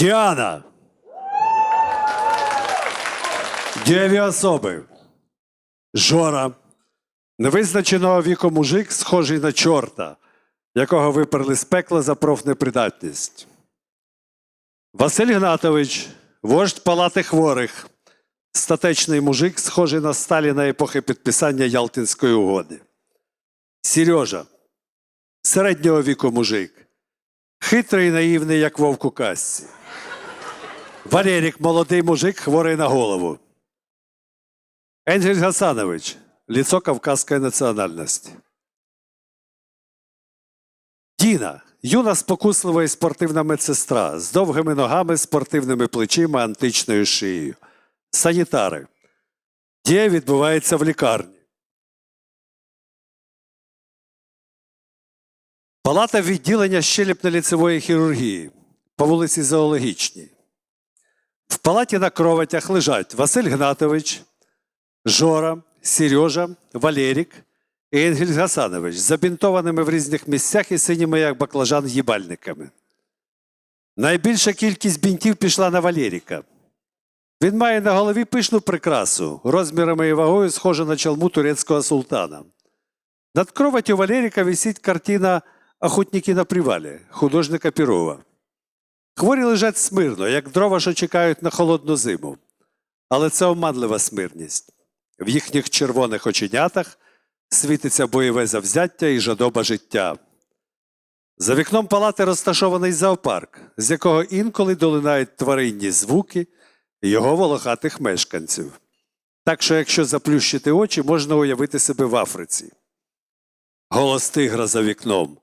Діана. Дієві особи. Жора. Невизначеного віку мужик, схожий на чорта, якого виперли з пекла за профнепридатність. Василь Гнатович, вождь палати хворих, статечний мужик, схожий на Сталіна епохи підписання Ялтинської угоди. Сережа, середнього віку мужик, хитрий і наївний, як вовк у казці. Валерік, молодий мужик, хворий на голову. Енгель Гасанович, лицо кавказської національності. Діна, юна спокуслива і спортивна медсестра з довгими ногами, спортивними плечима, античною шиєю. Санітари. Дія відбувається в лікарні. Палата відділення щелепно-ліцевої хірургії по вулиці Зоологічній. В палаті на кроватях лежать Василь Гнатович, Жора, Сережа, Валерік і Енгель Гасанович забінтованими в різних місцях і синіми, як баклажан, їбальниками. Найбільша кількість бінтів пішла на Валеріка. Він має на голові пишну прикрасу, розмірами і вагою схожа на чалму турецького султана. Над кроватю Валеріка висить картина Охотники на привалі художника Пірова. Хворі лежать смирно, як дрова, що чекають на холодну зиму. Але це оманлива смирність. В їхніх червоних оченятах світиться бойове завзяття і жадоба життя. За вікном палати розташований зоопарк, з якого інколи долинають тваринні звуки його волохатих мешканців. Так що, якщо заплющити очі, можна уявити себе в Африці. Голос тигра за вікном.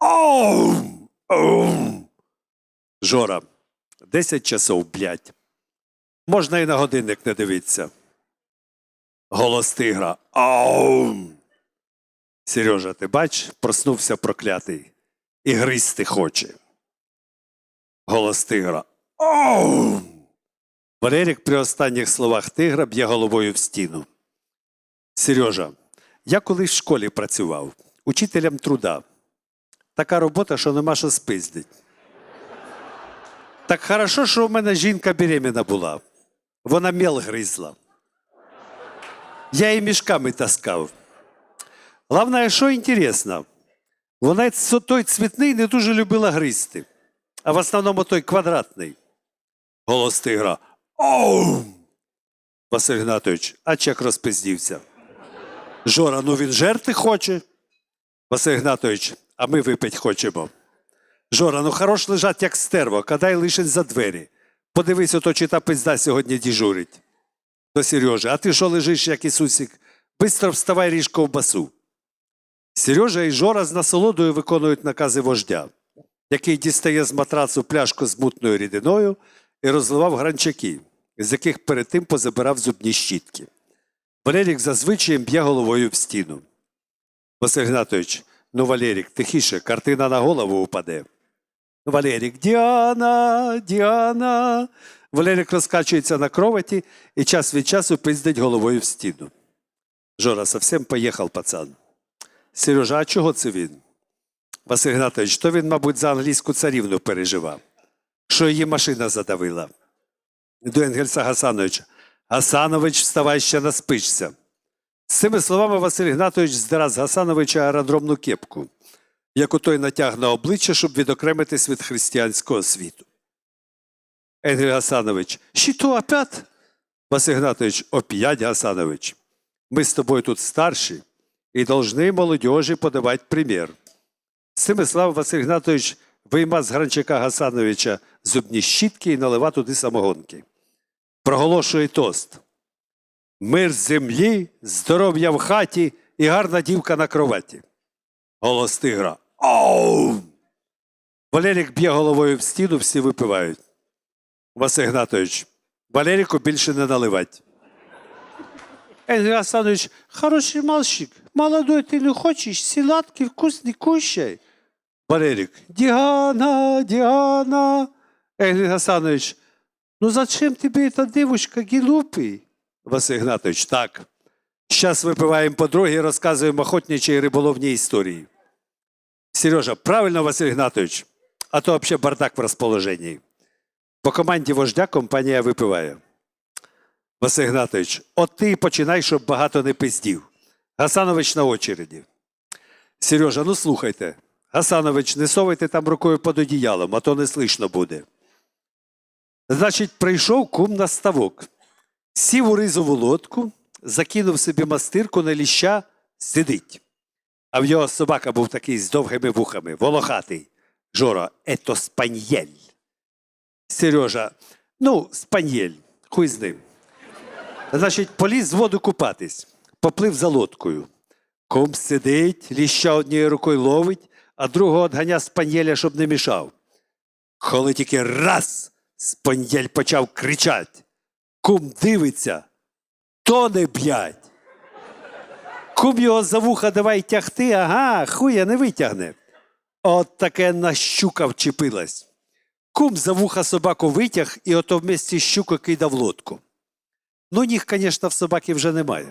Оум! Оум! Жора, 10 часов, блядь. Можна і на годинник не дивитися. Голос тигра. Аум! Сережа, ти бач, проснувся проклятий. І гризти хоче. Голос тигра. Аум! Валерік при останніх словах тигра б'є головою в стіну. Сережа, я колись в школі працював, учителем труда. Така робота, що нема що спиздить. Так хорошо, що в мене жінка беременна була. Вона мел гризла. Я її мішками таскав. Головне, що інтересно, вона той цвітний не дуже любила гризти, а в основному той квадратний. Голос тигра. Оу! Василь Гнатович, а чек розпиздівся. Жора, ну він жерти хоче. Василь Гнатович, а ми випить хочемо. Жора, ну хорош лежать, як стерво, кадай лишень за двері. Подивись, ото чи та пизда сьогодні діжурить. До Сережи, а ти що лежиш, як Ісусик? Бистро вставай ріж ковбасу. Сережа і Жора з насолодою виконують накази вождя, який дістає з матрацу пляшку з мутною рідиною і розливав гранчаки, з яких перед тим позабирав зубні щітки. Валерік зазвичай б'є головою в стіну. Василь Гнатович, ну Валерік, тихіше, картина на голову упаде. Валерік, Діана, Діана. Валерік розкачується на кроваті і час від часу пиздить головою в стіну. Жора, совсем поїхав, пацан. Сережа, а чого це він? Василь Гнатович, то він, мабуть, за англійську царівну переживав, що її машина задавила. До Енгельса Гасановича. Гасанович, вставай ще наспишся. З цими словами Василь Гнатович здира з Гасановича аеродромну кепку, яку той натяг на обличчя, щоб відокремитись від християнського світу. Енгель Гасанович, що опять? Василь Гнатович, оп'ять Гасанович. Ми з тобою тут старші і должны молодежі подавати примір. Словами Василь Гнатович вийма з Гранчака Гасановича зубні щітки і налива туди самогонки. Проголошує тост. Мир землі, здоров'я в хаті і гарна дівка на кроваті. Голос тигра. Оу! Валерік б'є головою в стіну, всі випивають. Василь Гнатович, Валеріку більше не наливать. Энгель Асанович, хороший мальчик, молодой, ты не хочешь, сладкий, вкусный, кушай. Валерик, Диана, Диана. Энгель Гасанович, ну зачем тебе эта девушка, глупый? Василь Гнатович, так. Сейчас випиваємо по другій і розказуємо охотничі і риболовні історії. Сережа, правильно, Василь Гнатович, а то взагалі бардак в розположенні. По команді вождя компанія випиває. Василь Гнатович, от ти починай, щоб багато не пиздів. Гасанович на очереді. Сережа, ну слухайте. Гасанович, не совайте там рукою під одіялом, а то не слышно буде. Значить, прийшов кум на ставок, сів у ризову лодку, закинув собі мастирку на ліща, сидить. А в його собака був такий з довгими вухами, волохатий. Жора, ето спаньєль. Сережа, ну, спаньєль, хуй з ним. Значить, поліз з воду купатись, поплив за лодкою. Кум сидить, ліща однією рукою ловить, а другого отганя спаньєля, щоб не мішав. Коли тільки раз спаньєль почав кричать. Кум дивиться, тоне, блядь. Кум його за вуха давай тягти, ага, хуя не витягне. От таке на щука вчепилась. Кум за вуха собаку витяг і ото вместе з щукою кидав лодку. Ну, ніг, звісно, в собаки вже немає.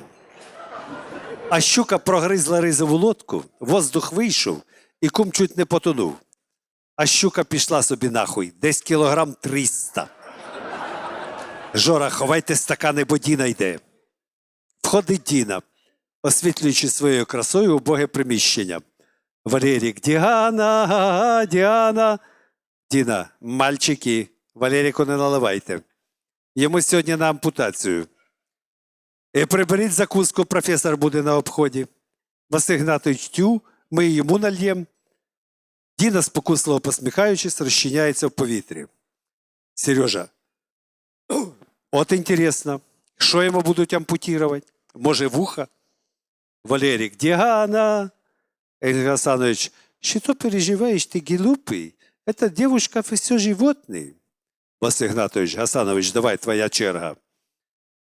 А щука прогризла ризову лодку, воздух вийшов, і кум чуть не потонув. А щука пішла собі нахуй, десь кілограм 300. Жора, ховайте стакани, бо Діна йде. Входить Діна, освітлюючи своєю красою убоге приміщення. Валерік, Діана, Діана. Діна, мальчики, Валеріку не наливайте. Йому сьогодні на ампутацію. І приберіть закуску, професор буде на обході. Василь тю, ми йому нальємо. Діна, спокусливо посміхаючись, розчиняється в повітрі. Сережа, от інтересно, що йому будуть ампутувати? Може, вуха? Валерик, Діана. Игорь Гасанович, что переживаешь ты, глупый? Эта девушка все животные. Василий Игнатович, Гасанович, давай, твоя черга.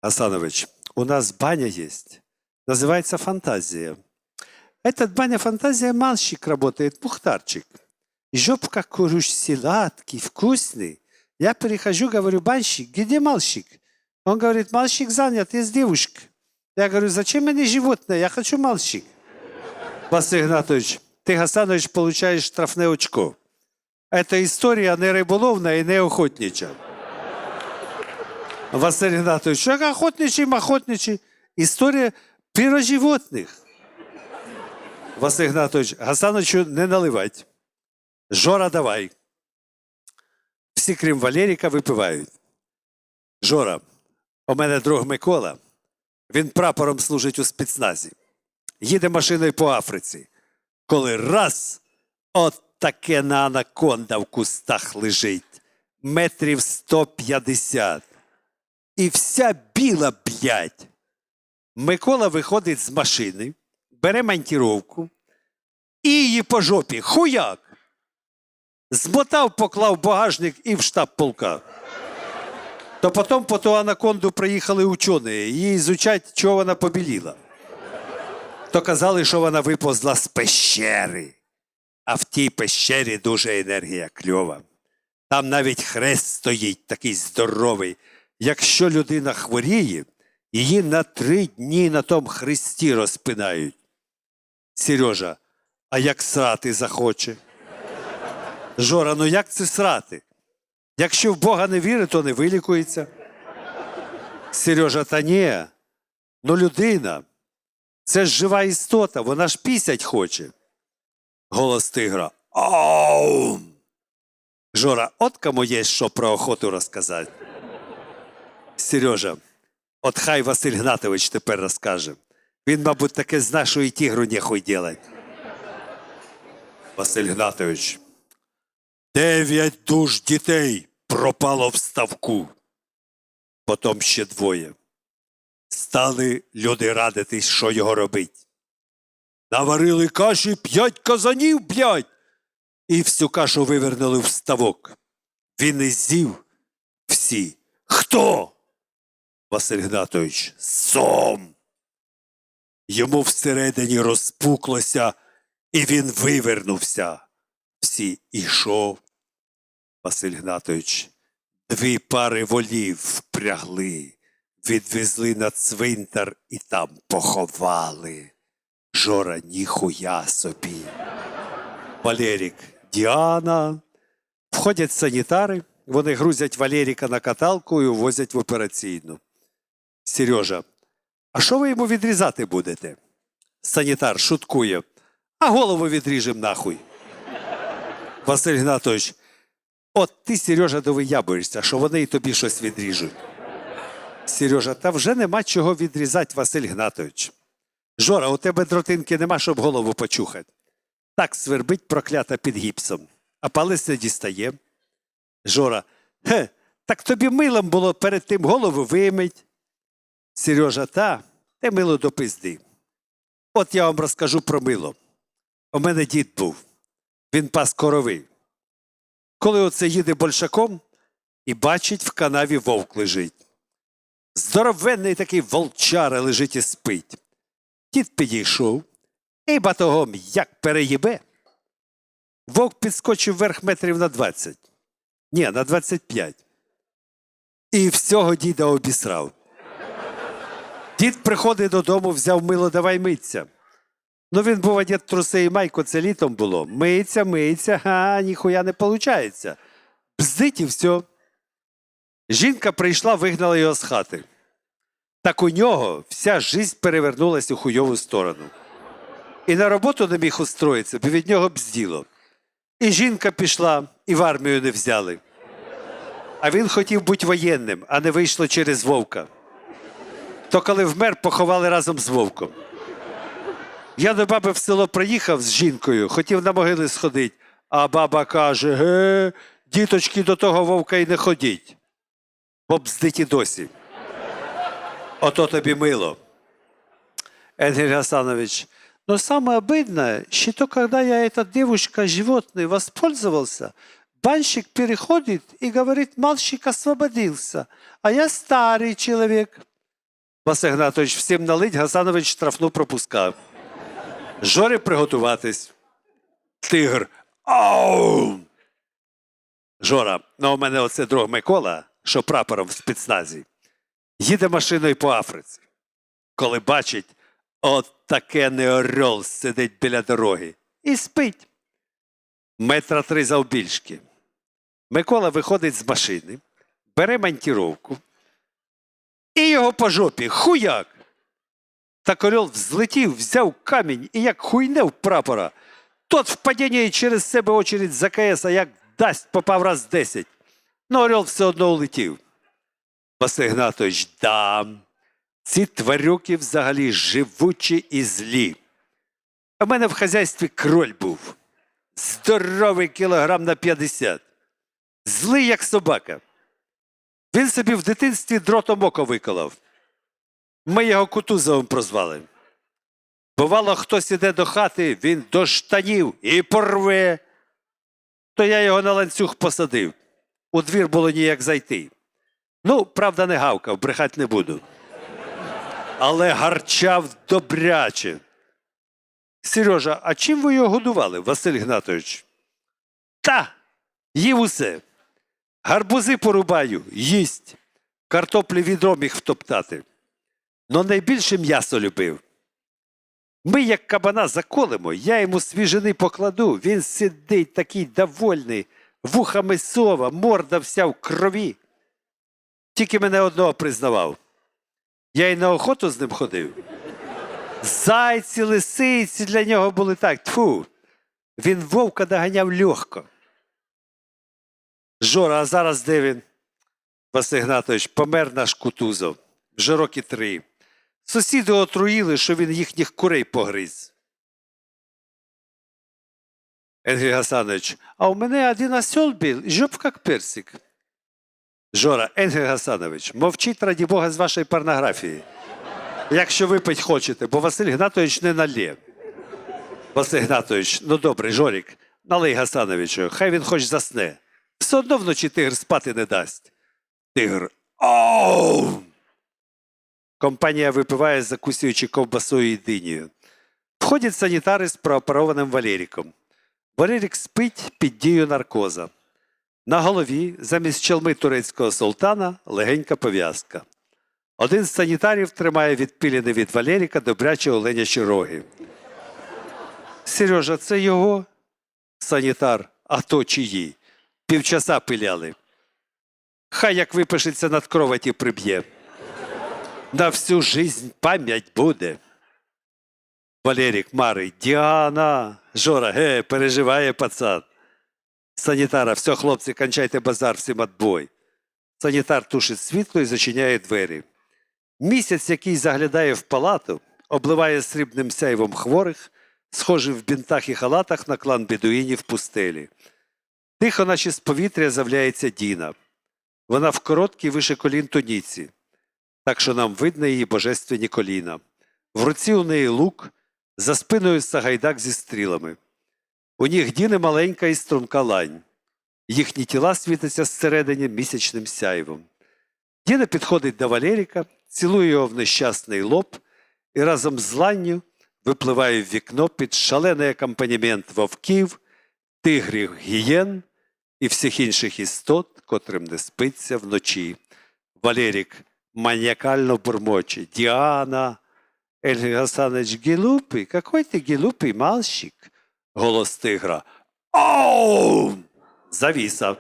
Гасанович, у нас баня есть. Называется «Фантазия». Этот баня-фантазия мальчик работает, Пухтарчик. Жопка куруш сладкий, вкусный. Я перехожу, говорю, банщик, где мальчик? Он говорит, мальчик занят, есть девушка. Я говорю, зачем мне животное? Я хочу мальчик. Василь Игнатович, ти, Гасанович, получаєш штрафне очко. Це історія не риболовна і не охотнича. Василь Игнатович, як охотничий, охотничий. Історія про животних. Василь Игнатович, Гасановичу не наливать. Жора, давай. Всі, крім Валеріка, випивають. Жора, у мене друг Микола. Він прапором служить у спецназі їде машиною по Африці, коли раз от таке на анаконда в кустах лежить, метрів 150. І вся біла, блядь. Микола виходить з машини, бере монтіровку і її по жопі. Хуяк! Змотав, поклав багажник і в штаб полка. То потім по ту анаконду приїхали учені, її ізучать, чого вона побіліла то казали, що вона виповзла з пещери. А в тій пещері дуже енергія кльова. Там навіть хрест стоїть такий здоровий. Якщо людина хворіє, її на три дні на тому хресті розпинають. Сережа, а як срати захоче? Жора, ну як це срати? Якщо в Бога не вірить, то не вилікується. Сережа, та ні. Ну людина. Це ж жива істота, вона ж пісять хоче. Голос тигра. Ау! Жора, от кому є що про охоту розказати. Сережа, от хай Василь Гнатович тепер розкаже. Він, мабуть, таке зна, що і тігру нехуй делать. Василь Гнатович. Дев'ять душ дітей пропало в ставку. Потім ще двоє стали люди радитись, що його робить. Наварили каші п'ять казанів, блядь, і всю кашу вивернули в ставок. Він і з'їв всі. Хто? Василь Гнатович, сом. Йому всередині розпуклося, і він вивернувся. Всі ішов. Василь Гнатович, дві пари волів впрягли відвезли на цвинтар і там поховали. Жора ніхуя собі. Валерік, Діана. Входять санітари, вони грузять Валеріка на каталку і увозять в операційну. Сережа, а що ви йому відрізати будете? Санітар шуткує. А голову відріжем нахуй. Василь Гнатович, от ти, Сережа, довиябуєшся, що вони і тобі щось відріжуть. Сережа, та вже нема чого відрізати, Василь Гнатович. Жора, у тебе дротинки нема, щоб голову почухати. Так свербить проклята під гіпсом, а палець не дістає. Жора, хе, так тобі милом було перед тим голову вимить. Сережа, та, те мило до пизди. От я вам розкажу про мило. У мене дід був. Він пас корови. Коли оце їде большаком і бачить, в канаві вовк лежить. Здоровенний такий волчара лежить і спить. Дід підійшов і батогом як переїбе. Вовк підскочив вверх метрів на 20. Ні, на 25. І всього діда обісрав. Дід приходить додому, взяв мило, давай миться. Ну він був одет труси і майку, це літом було. Миться, миться, а ніхуя не виходить. Бздить і все. Жінка прийшла, вигнала його з хати. Так у нього вся жизнь перевернулась у хуйову сторону. І на роботу не міг устроїтися, бо від нього бзділо. І жінка пішла, і в армію не взяли. А він хотів бути воєнним, а не вийшло через вовка. То коли вмер, поховали разом з вовком. Я до баби в село приїхав з жінкою, хотів на могили сходити, а баба каже: ге, діточки, до того вовка й не ходіть. Бо бздить і досі. Ото тобі мило. Энгель Гасанович, но самое обидное, что когда я эта девушка животное воспользовался, банщик переходит и говорит, мальчик освободился, а я старый человек. Василь Гнатович, всім налить, Гасанович штрафну пропускав. Жори приготуватись. Тигр. Ау! Жора, ну у мене оце друг Микола, що прапором в спецназі, їде машиною по Африці. Коли бачить, от таке не орел сидить біля дороги і спить. Метра три завбільшки. Микола виходить з машини, бере монтіровку і його по жопі хуяк. Так орел взлетів, взяв камінь і як хуйнев прапора. Тот в падінні через себе очередь за КС, а як дасть, попав раз десять. Ну, орел все одно улетів. Василь Гнатович, да. Ці тварюки взагалі живучі і злі. У мене в хазяйстві кроль був. Здоровий кілограм на 50. Злий, як собака. Він собі в дитинстві дротом око виколов. Ми його Кутузовим прозвали. Бувало, хтось іде до хати, він до штанів і порве. То я його на ланцюг посадив. У двір було ніяк зайти. Ну, правда, не гавкав, брехать не буду. Але гарчав добряче. Сережа, а чим ви його годували, Василь Гнатович? Та, їв усе. Гарбузи порубаю, їсть. Картоплі відро міг втоптати. Но найбільше м'ясо любив. Ми, як кабана, заколимо, я йому свіжини покладу. Він сидить такий довольний, вухами сова, морда вся в крові. Тільки мене одного признавав. Я й на охоту з ним ходив. Зайці, лисиці для нього були так. Тфу. Він вовка доганяв легко. Жора, а зараз де він? Василь Гнатович, помер наш Кутузов. Вже роки три. Сусіди отруїли, що він їхніх курей погриз. Енгель Гасанович, а у мене один осел був, жоп як персик. Жора, Енгель Гасанович, мовчіть раді Бога з вашої порнографії. Якщо випить хочете, бо Василь Гнатович не налє. Василь Гнатович, ну добре, Жорік, налий Гасановичу, хай він хоч засне. Все одно вночі тигр спати не дасть. Тигр. Оу! Компанія випиває, закусуючи ковбасою і динею. Входять санітари з прооперованим Валеріком. Валерік спить під дією наркоза. На голові, замість чалми турецького султана, легенька пов'язка. Один з санітарів тримає відпілений від Валеріка добряче оленячі роги. Сережа, це його? Санітар, а то чиї? Півчаса пиляли. Хай як випишеться над кроваті приб'є. На всю жизнь пам'ять буде. Валерік Марий, Діана, Жора, ге, переживає пацан. Санітара, все, хлопці, кончайте базар, всім отбой. Санітар тушить світло і зачиняє двері. Місяць, який заглядає в палату, обливає срібним сяйвом хворих, схожий в бінтах і халатах на клан бедуїнів пустелі. Тихо, наче з повітря, з'являється Діна. Вона в короткій вище колін туніці, так що нам видно її божественні коліна. В руці у неї лук, за спиною сагайдак зі стрілами. У ніг Діни маленька і струнка лань. Їхні тіла світяться зсередині місячним сяйвом. Діна підходить до Валеріка, цілує його в нещасний лоб і разом з ланню випливає в вікно під шалений акомпанімент вовків, тигрів гієн і всіх інших істот, котрим не спиться вночі. Валерік маніакально бурмоче. Діана, Ель Гасанович Гілупий, какой ти гілупий мальчик. Голос тигра. Оу! Завіса.